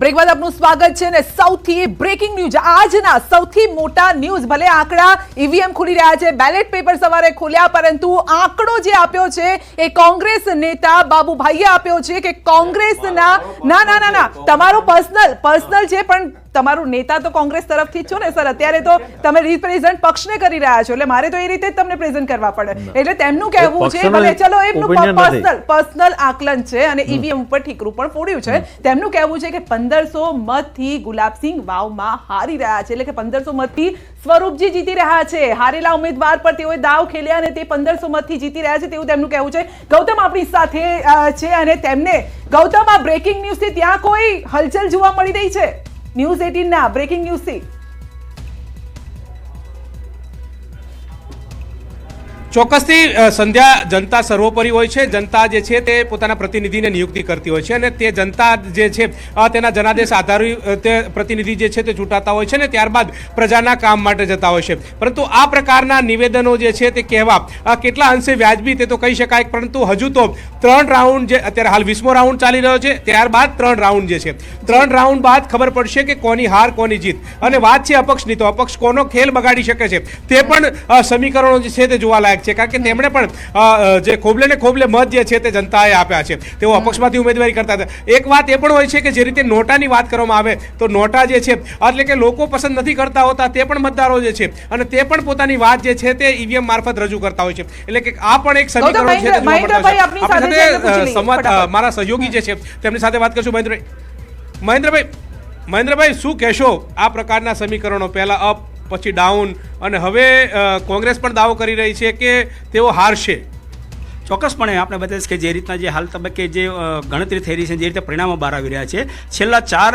Break બાદ આપનું સ્વાગત છે ને સૌથી બ્રેકિંગ ન્યૂઝ આજના સૌથી મોટા ન્યૂઝ ભલે આંકડા ઈવીએમ ખુલી રહ્યા છે બેલેટ પેપર સવારે ખોલ્યા પરંતુ આંકડો જે આપ્યો છે એ કોંગ્રેસ નેતા બાબુભાઈએ આપ્યો છે કે કોંગ્રેસના ના ના ના ના તમારો પર્સનલ પર્સનલ છે પણ તમારું નેતા તો કોંગ્રેસ તરફથી જ છો ને સર. અત્યારે તો તમે રિપ્રેઝન્ટ પક્ષને કરી રહ્યા છો. એટલે મારે તો એ રીતે જ તમને પ્રેઝન્ટ કરવા પડે. એટલે તેમનું કહેવું છે ભલે ચલો એમનું પર્સનલ પર્સનલ આકલન છે અને ઈવીએમ ઉપર ઠીકરું પણ ફોડ્યું છે. તેમનું કહેવું છે કે પંદરસો મતથી ગુલાબસિંહ વાવમાં હારી રહ્યા છે. એટલે કે પંદરસો મતથી સ્વરૂપજી જીતી રહ્યા છે. હારેલા ઉમેદવાર પર તેઓએ દાવ ખેલ્યા અને તે પંદરસો મતથી જીતી રહ્યા છે તેવું તેમનું કહેવું છે. ગૌતમ આપણી સાથે છે અને તેમને ગૌતમ આ બ્રેકિંગ ન્યૂઝથી ત્યાં કોઈ હલચલ જોવા મળી રહી છે? ન્યૂઝ એટીન ના બ્રેકિંગ ચોક્કસથી સંધ્યા જનતા સર્વોપરી હોય છે. જનતા જે છે તે પોતાના પ્રતિનિધિને નિયુક્તિ કરતી હોય છે અને તે જનતા જે છે તેના જનાદેશ આધારી તે પ્રતિનિધિ જે છે તે ચૂંટાતા હોય છે ને ત્યારબાદ પ્રજાના કામ માટે જતા હોય છે. પરંતુ આ પ્રકારના નિવેદનો જે છે તે કહેવા કેટલા અંશે વ્યાજબી તે તો કહી શકાય, પરંતુ હજુ તો ત્રણ રાઉન્ડ જે, અત્યારે હાલ વીસમો રાઉન્ડ ચાલી રહ્યો છે, ત્યારબાદ ત્રણ રાઉન્ડ જે છે. ત્રણ રાઉન્ડ બાદ ખબર પડશે કે કોની હાર, કોની જીત. અને વાત છે અપક્ષની, તો અપક્ષ કોનો ખેલ બગાડી શકે છે? તે પણ સમીકરણો જે છે તે જોવાલાયક છે કારણ કે તેમણે પણ જે ખોબલે ને ખોબલે મત જે છે તે જનતાએ આપ્યા છે. તેઓ અપક્ષમાંથી ઉમેદવારી કરતા હતા. એક વાત એ પણ હોય છે કે જે રીતે નોટાની વાત કરવામાં આવે તો નોટા જે છે એટલે કે લોકો પસંદ નથી કરતા હોતા તે પણ મતદારો જે છે અને તે પણ પોતાની વાત જે છે તે ઈવીએમ મારફત રજૂ કરતા હોય છે. એટલે કે આ પણ એક સમીકરણ છે. આપણી સાથે સંવાદ મારા સહયોગી જે છે તેમની સાથે વાત કરશું. મહેન્દ્રભાઈ મહેન્દ્રભાઈ મહેન્દ્રભાઈ શું કહેશો આ પ્રકારના સમીકરણો? પહેલા અપ પછી ડાઉન અને હવે કોંગ્રેસ પણ દાવો કરી રહી છે કે તેઓ હારશે. ચોક્કસપણે આપણે બતાવીશ કે જે રીતના જે હાલ તબક્કે જે ગણતરી થઈ રહી છે, જે રીતે પરિણામો બહાર આવી રહ્યા છે. છેલ્લા ચાર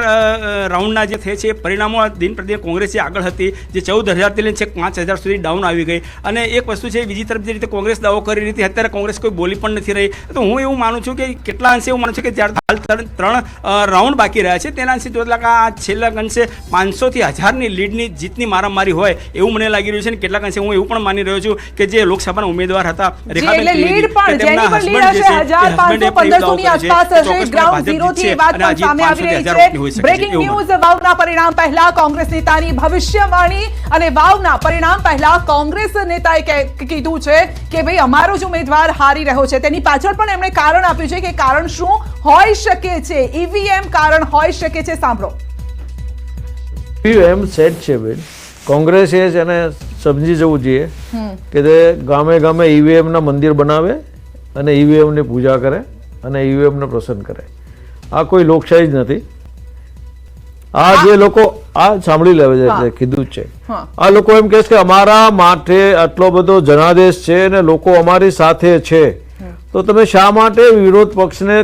રાઉન્ડના જે થયા છે પરિણામો દિન પ્રતિદિન કોંગ્રેસ આગળ હતી. જે ચૌદ હજારથી લઈને છેક પાંચ હજાર સુધી ડાઉન આવી ગઈ. અને એક વસ્તુ છે, બીજી તરફ જે રીતે કોંગ્રેસ દાવો કરી રહી હતી, અત્યારે કોંગ્રેસ કોઈ બોલી પણ નથી રહી. તો હું એવું માનું છું કે કેટલા અંશે એવું માનું છું કે જ્યારે હાલ ત્રણ ત્રણ રાઉન્ડ બાકી રહ્યા છે તેના અંશે જોતા કે આ છેલ્લા અંશે પાંચસોથી હજારની લીડની જીતની મારામારી હોય એવું મને લાગી રહ્યું છે અને કેટલાક અંશે હું એવું પણ માની રહ્યો છું કે જે લોકસભાના ઉમેદવાર હતા જી, રેખાબેન એટલે ત્રિવેદી, લીડ પણ કે તેમના જેની પણ લીડ husband જે હશે છે, હજાર તે પાંચસો husband એ પંદરસો ની દાવો કર્યો આસપાસ છે. હશે ચોક્કસપણે ગ્રાઉન્ડ ભાજપ ઝીરો થી જીતશે એ વાત અને પણ આ જીત સામે આવી 500 રહી થી 1000 વોટની હોઈ છે શકે છે. બ્રેકિંગ એવું ન્યૂઝ વાવના પરિણામ પહેલા કોંગ્રેસ નેતાની ભવિષ્યવાણી અને વાવના પરિણામ પહેલા કોંગ્રેસ નેતાએ કીધું છે કે ભાઈ અમારો જ ઉમેદવાર હારી રહ્યો છે તેની પાછળ પણ એમણે કારણ આપ્યું છે કે કારણ શું હોઈ શકે છે? ઈવીએમ કારણ હોઈ શકે છે? સાંભળો. એમ સેટ છે બેન. કોંગ્રેસે જ એને સમજી જવું જોઈએ કે તે ગામે ગામે ઈવીએમ ના મંદિર બનાવે અને ઈવીએમની પૂજા કરે અને ઈવીએમ ને પ્રસન્ન કરે. આ કોઈ લોકશાહી જ નથી. આ જે લોકો આ સાંભળી લેવે છે કીધું છે. આ લોકો એમ કહે છે કે અમારા માટે આટલો બધો જનાદેશ છે અને લોકો અમારી સાથે છે. તો તમે શા માટે વિરોધ પક્ષને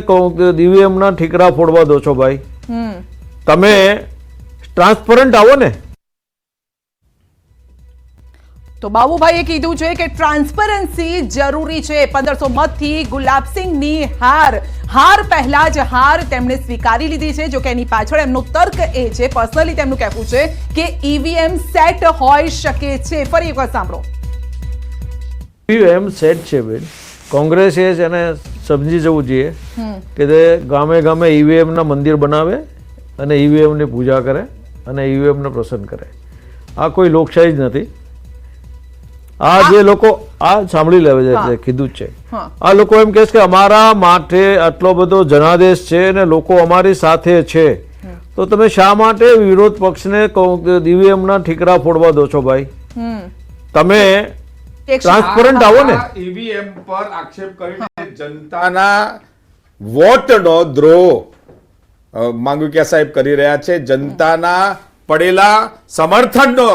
ઈવીએમ ના ઠીકરા ફોડવા દો છો ભાઈ? તમે ટ્રાન્સપરન્ટ આવો ને. તો બાબુભાઈએ કીધું છે કે ટ્રાન્સપરન્સી જરૂરી છે. પંદરસો મતથી ગુલાબસિંહની હાર. હાર પહેલા જ હાર તેમણે સ્વીકારી લીધી છે. જો કે એની પાછળ એમનો તર્ક એ છે. પર્સનલી તેમનું કહેવું છે કે ઈવીએમ સેટ હોઈ શકે છે. ફરી એક વખત સાંભળો ઈવીએમ સેટ છે બેન. કોંગ્રેસે જ એને સમજી જવું જોઈએ કે તે ગામે ગામે ઈવીએમ ના મંદિર બનાવે અને ઈવીએમની પૂજા કરે અને ઈવીએમ ને પ્રસન્ન કરે. આ કોઈ લોકશાહી જ નથી. આ જે લોકો આ સાંભળી લેવે છે કીધું જ છે. આ લોકો એમ કહે છે કે અમારા માટે આટલો બધો જનાદેશ છે અને લોકો અમારી સાથે છે. તો તમે શા માટે વિરોધ પક્ષને ઈવીએમના ઠીકરા ફોડવા દો છો ભાઈ? તમે ટ્રાન્સપરન્ટ આવો ને. ઈવીએમ પર આક્ષેપ કરીને જનતાના વોટનો દ્રોહ માંગુકિયા સાહેબ કરી રહ્યા છે. જનતાના પડેલા સમર્થનનો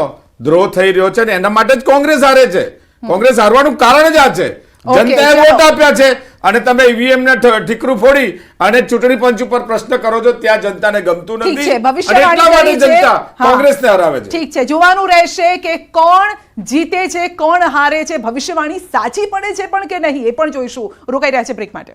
દ્રોહ થઈ રહ્યો છે ને એના માટે જ કોંગ્રેસ હારે છે. કોંગ્રેસ હારવાનું કારણ જ આ છે. જનતાએ વોટ આપ્યા છે. અને તમે ઈવીએમ ને ઠીકરું ફોડી અને ચૂંટણી પંચ ઉપર પ્રશ્ન કરો છો ત્યાં જનતાને ગમતું નથી એટલા માટે જનતા. કોંગ્રેસને હરાવે છે. ઠીક છે જોવાનું રહેશે કે કોણ જીતે છે કોણ હારે છે ભવિષ્યવાણી સાચી પડે છે પણ કે નહીં એ પણ જોઈશું. રોકાઈ રહ્યા છે બ્રેક માટે.